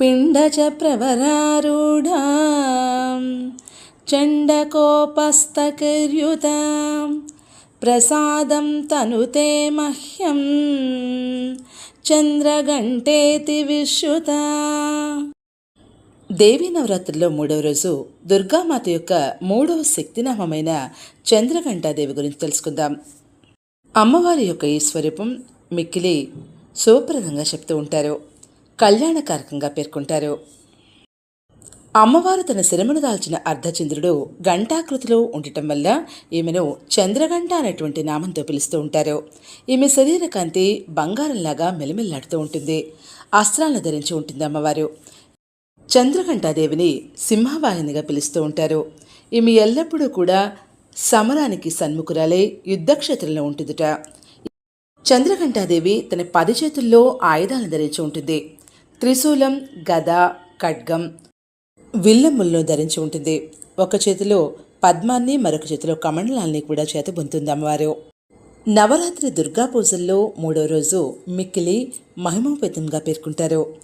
పిండచ ప్రవరారూఢా చండకోపస్తకర్యుత ప్రసాదం తనుతే మహ్యం చంద్రగంటేతి విశ్రుత. దేవీ నవరాత్రుల్లో మూడవ రోజు దుర్గామాత యొక్క మూడవ శక్తినామమైన చంద్రఘంటాదేవి గురించి తెలుసుకుందాం. అమ్మవారి యొక్క ఈ స్వరూపం మిక్కిలి శుభప్రదంగా చెప్తూ ఉంటారు. కళ్యాణకారకంగా పేర్కొంటారు. అమ్మవారు తన శిరమును దాల్చిన అర్ధచంద్రుడు గంటాకృతిలో ఉండటం వల్ల ఈమెను చంద్రగంట అనేటువంటి నామంతో పిలుస్తూ ఉంటారు. ఈమె శరీర కాంతి బంగారంలాగా మెలిమెల్లాడుతూ ఉంటుంది. అస్త్రాలను ధరించి ఉంటుంది అమ్మవారు. చంద్రగంటాదేవిని సింహవాహినిగా పిలుస్తూ ఉంటారు. ఈమె ఎల్లప్పుడూ కూడా సమరానికి సన్ముఖురాలై యుద్ధక్షేత్రంలో ఉంటుందిట. చంద్రఘంటాదేవి తన పది చేతుల్లో ఆయుధాలను ధరించి ఉంటుంది. త్రిశూలం గద ఖడ్గం విల్లములను ధరించి ఉంటుంది. ఒక చేతిలో పద్మాన్ని మరొక చేతిలో కమండలాల్ని కూడా చేతబొంతుంది అమ్మవారు. నవరాత్రి దుర్గా పూజల్లో మూడో రోజు మిక్కిలి మహిమోపేతంగా పేర్కొంటారు.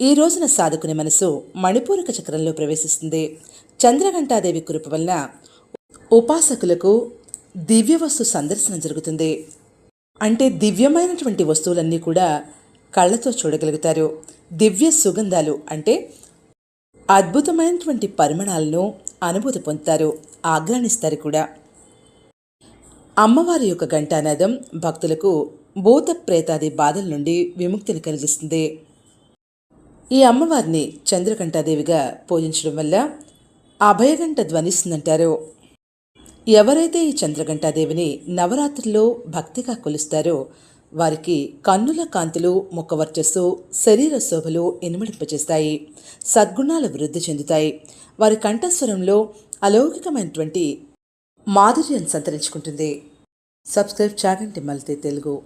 ఈ రోజున సాధకుని మనసు మణిపూరక చక్రంలో ప్రవేశిస్తుంది. చంద్రఘంటాదేవి కృప వలన ఉపాసకులకు దివ్య వస్తు సందర్శనం జరుగుతుంది. అంటే దివ్యమైనటువంటి వస్తువులన్నీ కూడా కళ్ళతో చూడగలుగుతారు. దివ్య సుగంధాలు అంటే అద్భుతమైనటువంటి పరిమాణాలను అనుభూతి పొందుతారు ఆగ్రహణిస్తారు కూడా. అమ్మవారి యొక్క ఘంటానాదం భక్తులకు భూత ప్రేతాది బాధల నుండి విముక్తిని కలిగిస్తుంది. ఈ అమ్మవారిని చంద్రకంఠాదేవిగా పూజించడం వల్ల అభయగంట ధ్వనిస్తుందంటారు. ఎవరైతే ఈ చంద్రఘంటాదేవిని నవరాత్రుల్లో భక్తిగా కొలుస్తారో వారికి కన్నుల కాంతులు ముఖవర్చస్సు శరీర శోభలు ఇనుమడింపచేస్తాయి. సద్గుణాలు వృద్ధి చెందుతాయి. వారి కంఠస్వరంలో అలౌకికమైనటువంటి మాధుర్యం సంతరించుకుంటుంది. సబ్స్క్రైబ్ చాగంటి మల్తే తెలుగు.